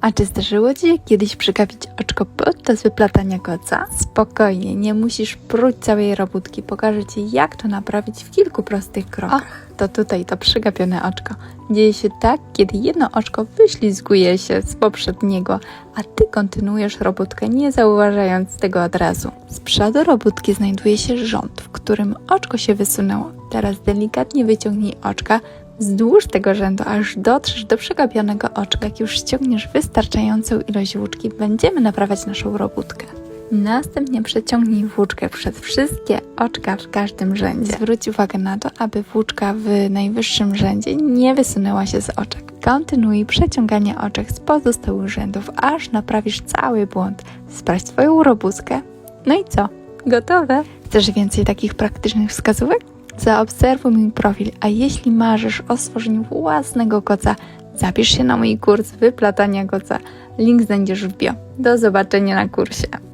A czy zdarzyło Ci się kiedyś przygapić oczko podczas wyplatania koca? Spokojnie, nie musisz pruć całej robótki. Pokażę Ci, jak to naprawić w kilku prostych krokach. to tutaj to przygapione oczko. Dzieje się tak, kiedy jedno oczko wyślizguje się z poprzedniego, a Ty kontynuujesz robótkę, nie zauważając tego od razu. Z przodu robótki znajduje się rząd, w którym oczko się wysunęło. Teraz delikatnie wyciągnij oczka, wzdłuż tego rzędu, aż dotrzesz do przegapionego oczka. Jak już ściągniesz wystarczającą ilość włóczki, będziemy naprawiać naszą robótkę. Następnie przeciągnij włóczkę przez wszystkie oczka w każdym rzędzie. Zwróć uwagę na to, aby włóczka w najwyższym rzędzie nie wysunęła się z oczek. Kontynuuj przeciąganie oczek z pozostałych rzędów, aż naprawisz cały błąd. Sprawdź swoją robótkę. No i co? Gotowe? Chcesz więcej takich praktycznych wskazówek? Zaobserwuj mój profil, a jeśli marzysz o stworzeniu własnego koca, zapisz się na mój kurs wyplatania koca. Link znajdziesz w bio. Do zobaczenia na kursie.